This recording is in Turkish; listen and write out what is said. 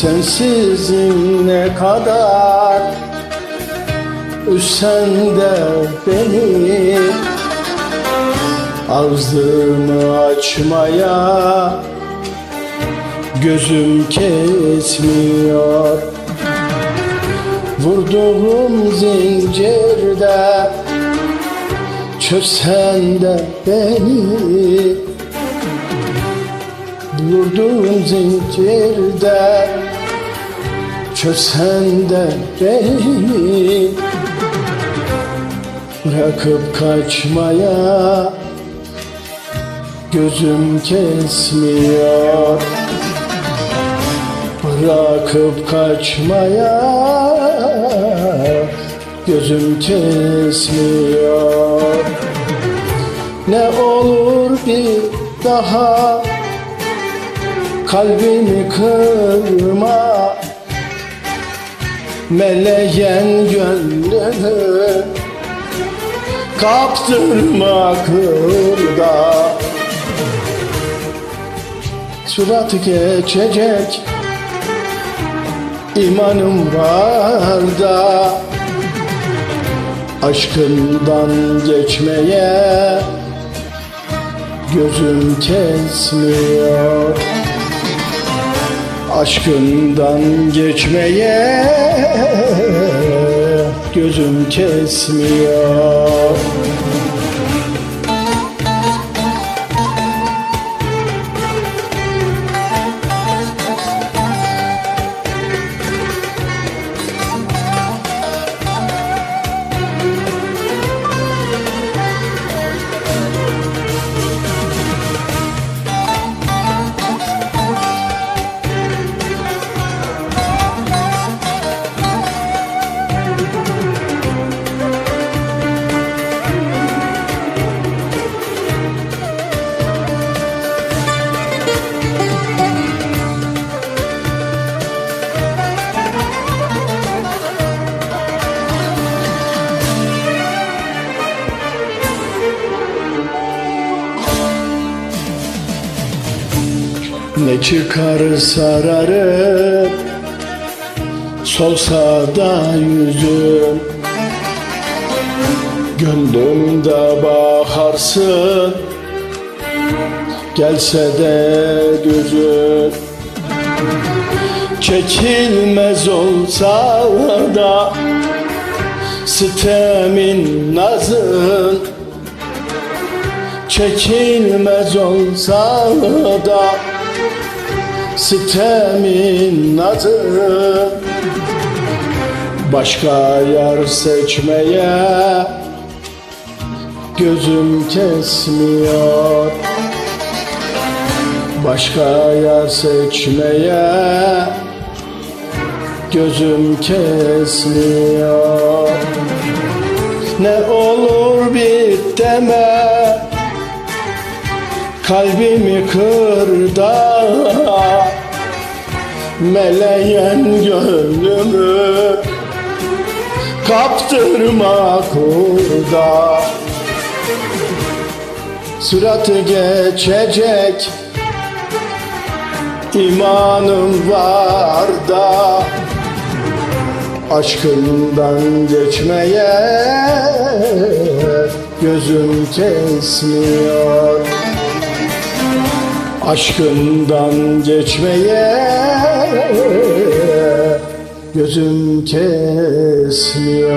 Sensizim ne kadar Üsen de beni Ağzımı açmaya Gözüm kesmiyor Vurduğum zincirde Çözsen de beni Vurduğum zincirde Çözsen de beni. Bırakıp kaçmaya Gözüm kesmiyor. Bırakıp kaçmaya Gözüm kesmiyor. Ne olur bir daha Kalbimi kırma. Meleyen gönlümü Kaptırma kırda. Surat geçecek imanım var da. Aşkından geçmeye Gözüm kesmiyor Aşkından geçmeye Gözüm kesmiyor Ne çıkar sararıp Solsa da yüzüm Gönlümde bakarsın Gelse de gözün Çekilmez olsa da Sitemin nazın. Çekilmez olsa da Sitemin nazı Başka yer seçmeye Gözüm kesmiyor. Başka yer seçmeye Gözüm kesmiyor. Ne olur bit deme Kalbimi kır da Meleyen gönlümü Kaptırma kurda. Suratı geçecek imanım var da Aşkından geçmeye gözüm kesmiyor Aşkından geçmeye gözüm kesmiyor